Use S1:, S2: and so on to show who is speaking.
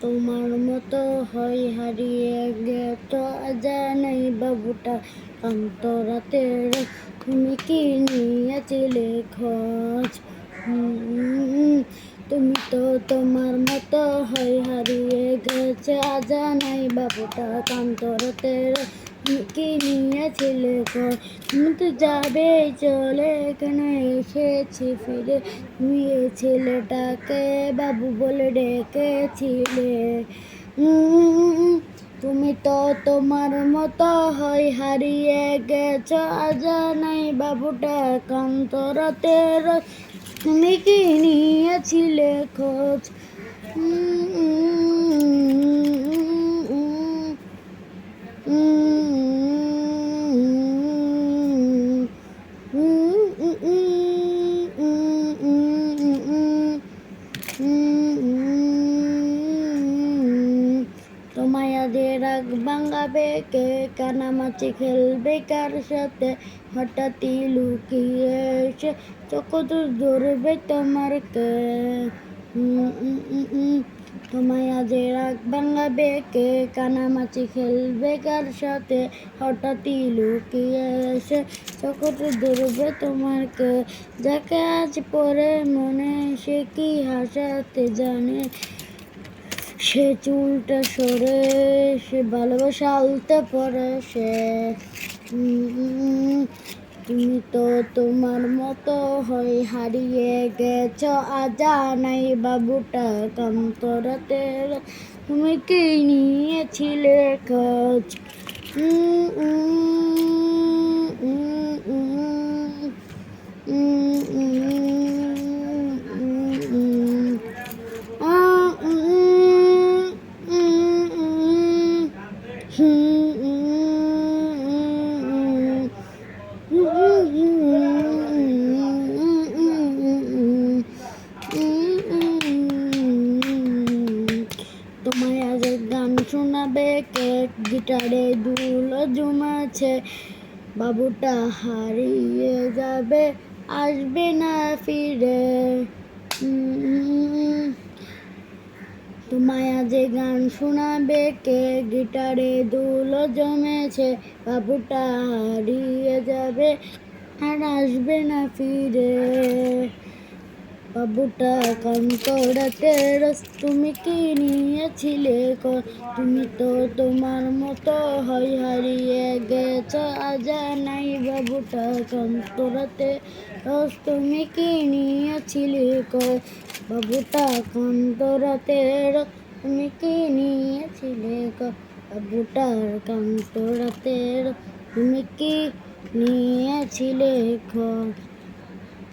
S1: তোমার মতো হয় হারিয়ে গেত জানাই বাবুটা অন্তরাতের তুমি কি নিয়েছিলে খোঁজ? তুমি তো তোমার মতো হয় হারিয়ে গেছে জানাই বাবুটা কান্তরতের তুমি কি নিয়েছিলে খোঁজ তুমি তো যাবে চলে এখানে এসেছি ফিরে। তুমি ছেলেটাকে বাবু বলে ডেকেছিলে। তুমি তো তোমার মতো হয় হারিয়ে গেছ। জানাই বাবুটা কান্তরতের তুমি কি নিয়েছিলে খোঁজ? তোমায় আজে রাগ ভাঙাবে, কে কানামাছি খেলবে কার সাথে হঠাৎই লুকিয়ে এসে চোখ ধরবে তোমার কে। তোমায় আজে রাগ ভাঙাবে, কে কানামাছি খেলবে কার সাথে? হঠাৎই লুকিয়ে এসে চোখ ধরবে তোমার কে যাকে আজ পরে মনে, সে কি হাসাতে জানে? সে চুলটা সরে, সে ভালোবাসা আলতে পরে, সে তুমি তো তোমার মতো হয়ে হারিয়ে গেছ। আজা নাই বাবুটা কান্তরাতে। তুমি কি নিয়েছিলে খোঁজ? তোমায় আজ গান শোনাবে কে গিটারে দুল জমাছে। বাবুটা হারিয়ে যাবে, আসবে না ফিরে। তোমায় আজ গান শোনাবে কে গিটারে দুল জমেছে। বাবুটা হারিয়ে যাবে, আর আসবে না ফিরে। বাবুটা কান্তরাতে রস তুমি কি। নিয়েছিলে তুমি তো তোমার মতো হয় হারিয়ে গেছ আজা নাই বাবুটা কান্তরাতে রস তুমি কি। নিয়েছিলে বাবুটা কান্তরাতে রস তুমি কি। নিয়েছিলে বাবুটার কান্তরাতে তুমি কি। নিয়েছিলে খ